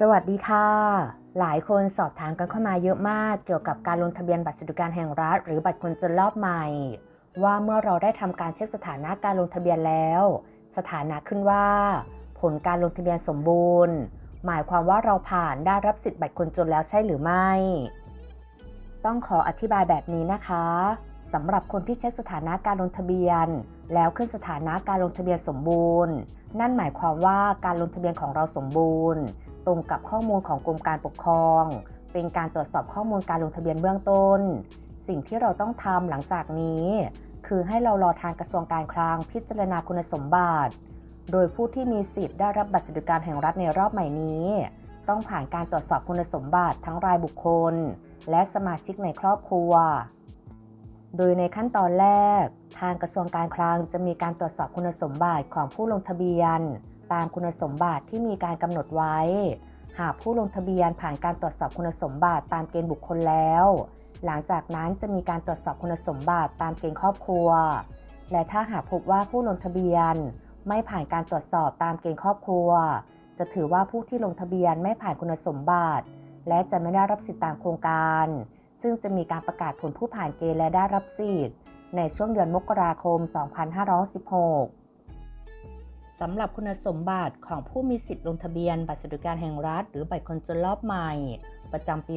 สวัสดีค่ะ หลายคนสอบถามกันเข้ามาเยอะมากเกี่ยวกับการลงทะเบียนบัตรสวัสดิการแห่งรัฐ หรือบัตรคนจนรอบใหม่ ว่าเมื่อเราได้ทำการเช็คสถานะการลงทะเบียนแล้ว สถานะขึ้นว่า ผลการลงทะเบียนสมบูรณ์ หมายความว่าเราผ่านได้รับสิทธิ์บัตรคนจนแล้วใช่หรือไม่ ต้องขออธิบายแบบนี้นะคะสำหรับคนที่เช็คสถานะการลงทะเบียน แล้วขึ้นสถานะการลงทะเบียนสมบูรณ์ นั่นหมายความว่าการลงทะเบียนของเราสมบูรณ์ ตรงกับข้อมูลของกรมการปกครอง เป็นการตรวจสอบข้อมูลการลงทะเบียนเบื้องต้น สิ่งที่เราต้องทำหลังจากนี้ คือให้เรารอทางกระทรวงการคลังพิจารณาคุณสมบัติ โดยผู้ที่มีสิทธิ์ได้รับบัตรสวัสดิการแห่งรัฐในรอบใหม่นี้ ต้องผ่านการตรวจสอบคุณสมบัติทั้งรายบุคคล และสมาชิกในครอบครัว โดยในขั้นตอนแรก ทางกระทรวงการคลังจะมีการตรวจสอบคุณสมบัติของผู้ลงทะเบียน ตามคุณสมบัติที่มีการกำหนดไว้ หากผู้ลงทะเบียนผ่านการตรวจสอบคุณสมบัติตามเกณฑ์บุคคลแล้ว หลังจากนั้นจะมีการตรวจสอบคุณสมบัติตามเกณฑ์ครอบครัว และถ้าหากพบว่าผู้ลงทะเบียน ไม่ผ่านการตรวจสอบตามเกณฑ์ครอบครัว จะถือว่าผู้ที่ลงทะเบียนไม่ผ่านคุณสมบัติ และจะไม่ได้รับสิทธิตามโครงการ ซึ่งจะมีการประกาศผลผู้ผ่านเกณฑ์และได้รับสิทธิ์ในช่วงเดือนมกราคม 2516 สำหรับคุณสมบัติของผู้มีสิทธิ์ลงทะเบียน บัตรสวัสดิการแห่งรัฐ หรือบัตรคนจนรอบใหม่ ประจำปี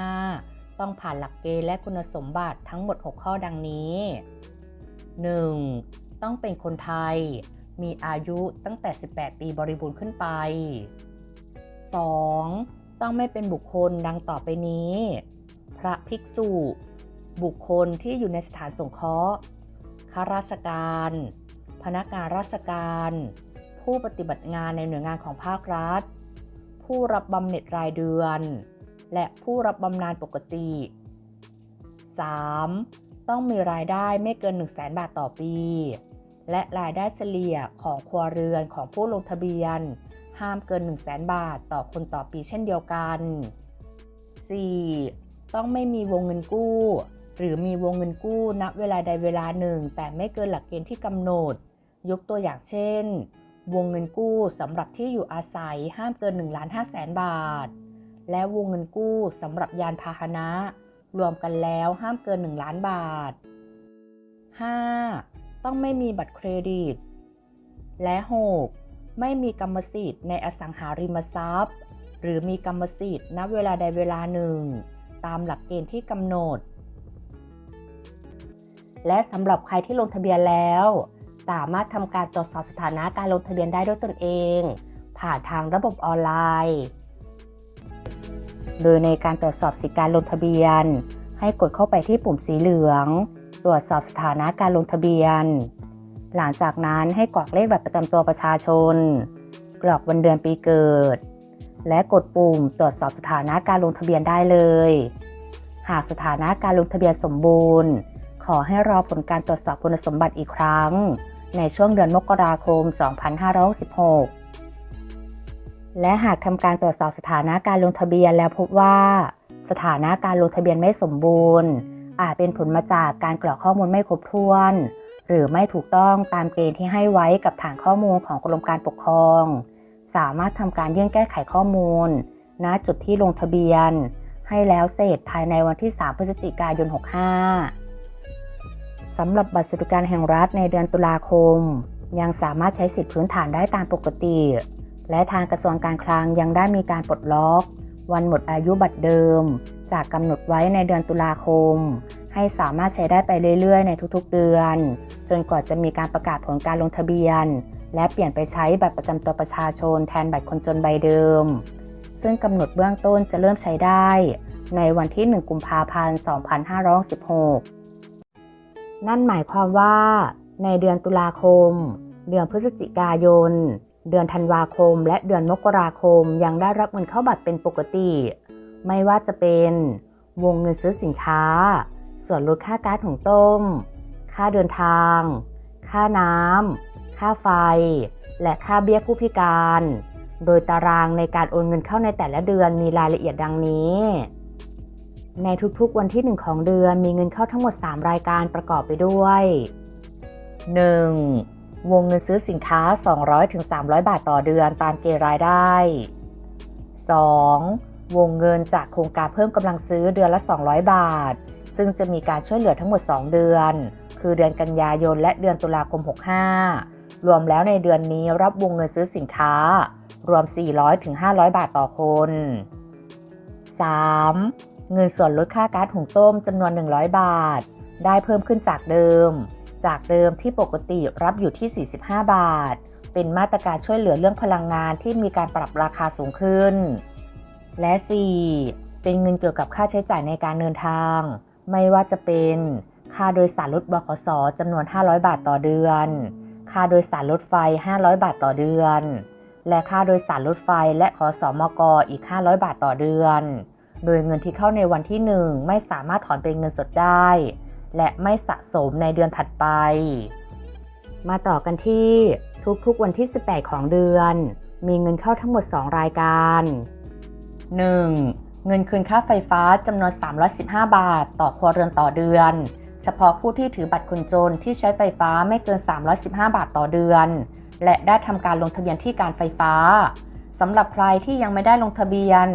2565 ต้องผ่านหลักเกณฑ์และคุณสมบัติทั้งหมด 6 ข้อดังนี้ 1. ต้องเป็นคนไทย มีอายุตั้งแต่ 18 ปีบริบูรณ์ขึ้นไป 2. ต้องไม่เป็นบุคคลดังต่อไปนี้ พระภิกษุ บุคคลที่อยู่ในสถานสงเคราะห์ข้าราชการ พนักงานราชการ ผู้ปฏิบัติงานในหน่วยงานของภาครัฐ ผู้รับบำเหน็จรายเดือน และผู้รับบำนาญปกติ 3. ต้องมีรายได้ไม่เกิน 1 0 0 0 0แบาทต่อปี และรายได้เฉลี่ยของครัวเรือนของผู้ลงทะเบียน ห้ามเกิน 1 0 0 0 0แบาท ต่อคนต่อปีเช่นเดียวกัน 4. ต้องไม่มีวงเงินกู้ หรือมีวงเงินกู้ณเวลาใดเวลาหนึ่ง แต่ไม่เกินหลักเกณฑ์ที่กำหนด ยกตัวอย่างเช่น วงเงินกู้สำหรับที่อยู่อาศัยห้ามเกิน1ล้าน5แสนบาท และวงเงินกู้สำหรับยานพาหนะ รวมกันแล้วห้ามเกิน 1 ล้านบาท 5. ต้องไม่มีบัตรเครดิต และ 6. ไม่มีกรรมสิทธิ์ในอสังหาริมทรัพย์ หรือมีกรรมสิทธิ์ณเวลาใดเวลาหนึ่ง ตามหลักเกณฑ์ที่กำหนด และสำหรับใครที่ลงทะเบียนแล้ว สามารถทำการตรวจสอบสถานะการลงทะเบียนได้ด้วยตนเอง ผ่านทางระบบออนไลน์ โดยในการตรวจสอบสิทธิการลงทะเบียน ให้กดเข้าไปที่ปุ่มสีเหลือง ตรวจสอบสถานะการลงทะเบียน หลังจากนั้นให้กรอกเลขบัตรประจำตัวประชาชน กรอกวันเดือนปีเกิด และกดปุ่มตรวจสอบสถานะการลงทะเบียนได้เลย หากสถานะการลงทะเบียนสมบูรณ์ ขอให้รอผลการตรวจสอบคุณสมบัติอีกครั้ง ในช่วงเดือนมกราคม 2566 และหากทำการตรวจสอบสถานะการลงทะเบียนแล้วพบว่า สถานะการลงทะเบียนไม่สมบูรณ์อาจเป็นผลมาจากการกรอกข้อมูลไม่ครบถ้วน หรือไม่ถูกต้องตามเกณฑ์ที่ให้ไว้กับฐานข้อมูลของกรมการปกครอง สามารถทำการยื่นแก้ไขข้อมูล ณ จุดที่ลงทะเบียน ให้แล้วเสร็จภายในวันที่ 3 พฤศจิกายน 65 สำหรับบัตรสวัสดิการแห่งรัฐในเดือนตุลาคม ยังสามารถใช้สิทธิพื้นฐานได้ตามปกติ และทางกระทรวงการคลังยังได้มีการปลดล็อก วันหมดอายุบัตรเดิม จากกำหนดไว้ในเดือนตุลาคม ให้สามารถใช้ได้ไปเรื่อยๆ ในทุกๆเดือน จนกว่าจะมีการประกาศผลการลงทะเบียน และเปลี่ยนไปใช้บัตรประจำตัวประชาชนแทนบัตรคนจนใบเดิม ซึ่งกำหนดเบื้องต้นจะเริ่มใช้ได้ ในวันที่ 1 กุมภาพันธ์ 2516 นั่นหมายความว่า ในเดือนตุลาคม เดือนพฤศจิกายน เดือนธันวาคม และเดือนมกราคมยังได้รับเงินเข้าบัตรเป็นปกติ ไม่ว่าจะเป็นวงเงินซื้อสินค้า ส่วนลดค่าก๊าซหุงต้ม ค่าเดินทาง ค่าน้ำ ค่าไฟ และค่าเบี้ยผู้พิการ โดยตารางในการโอนเงินเข้าในแต่ละเดือนมีรายละเอียดดังนี้ ในทุกๆวันที่ 1 ของเดือนมีเงินเข้าทั้งหมด 3 รายการประกอบไปด้วย 1. วงเงินซื้อสินค้า 200-300 บาทต่อเดือนตามเกณฑ์รายได้ 2. วงเงินจากโครงการเพิ่มกำลังซื้อเดือนละ 200 บาท ซึ่งจะมีการช่วยเหลือทั้งหมด 2 เดือน คือเดือนกันยายนและเดือนตุลาคม 65 รวมแล้วในเดือนนี้รับวงเงินซื้อสินค้า รวม 400-500บาทต่อคน 3. เงินส่วนลดค่าก๊าซหุงต้มจำนวน 100 บาท ได้เพิ่มขึ้นจากเดิม จากเดิมที่ปกติรับอยู่ที่ 45 บาท เป็นมาตรการช่วยเหลือเรื่องพลังงานที่มีการปรับราคาสูงขึ้น และ 4. เป็นเงินเกี่ยวกับค่าใช้จ่ายในการเดินทาง ไม่ว่าจะเป็นค่าโดยสารรถบขสจำนวน 500 บาทต่อเดือน ค่าโดยสารรถไฟ 500 บาทต่อเดือน และค่าโดยสารรถไฟและขอสอมกอีก 500 บาทต่อเดือน โดยเงินที่เข้าในวันที่ 1 ไม่สามารถถอนเป็นเงินสดได้ และไม่สะสมในเดือนถัดไป มาต่อกันที่ทุกๆวันที่ 18 ของเดือน มีเงินเข้าทั้งหมด 2 รายการ 1. เงินคืนค่าไฟฟ้าจำนวน 315 บาท ต่อครัวเรือนต่อเดือน เฉพาะผู้ที่ถือบัตรคนจนที่ใช้ไฟฟ้าไม่เกิน 315 บาทต่อเดือน และได้ทำการลงทะเบียนที่การไฟฟ้าสำหรับใครที่ยังไม่ได้ลงทะเบียน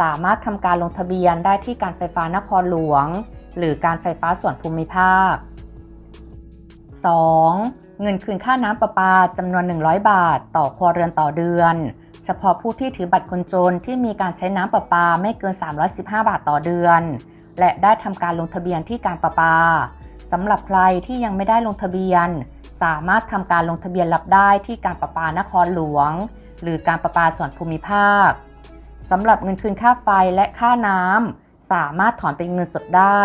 สามารถทำการลงทะเบียนได้ที่การไฟฟ้านครหลวง หรือการไฟฟ้าส่วนภูมิภาค 2. เงินคืนค่าน้ำประปาจำนวน 100 บาท ต่อครัวเรือนต่อเดือน เฉพาะผู้ที่ถือบัตรคนจนที่มีการใช้น้ำประปาไม่เกิน 315 บาทต่อเดือน และได้ทำการลงทะเบียนที่การประปาสำหรับใครที่ยังไม่ได้ลงทะเบียน สามารถทำการลงทะเบียนรับได้ที่การประปานครหลวง หรือการประปาส่วนภูมิภาคสำหรับเงินคืนค่าไฟและค่าน้ำสามารถถอนเป็นเงินสดได้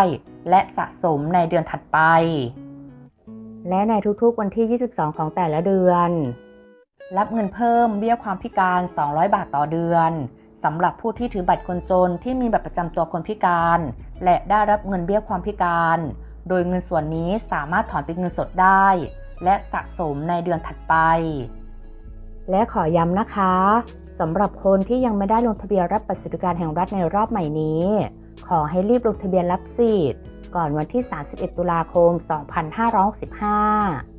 และสะสมในเดือนถัดไป และในทุกๆวันที่ 22 ของแต่ละเดือน รับเงินเพิ่มเบี้ยความพิการ 200 บาทต่อเดือนสำหรับผู้ที่ถือบัตรคนจนที่มีบัตรประจำตัวคนพิการ และได้รับเงินเบี้ยความพิการ โดยเงินส่วนนี้สามารถถอนเป็นเงินสดได้ และสะสมในเดือนถัดไป และขอย้ำนะคะสำหรับคนที่ยังไม่ได้ลงทะเบียนรับบัตรสวัสดิการแห่งรัฐในรอบใหม่นี้ ขอให้รีบลงทะเบียนรับสิทธิ์ก่อนวันที่ 31 ตุลาคม 2565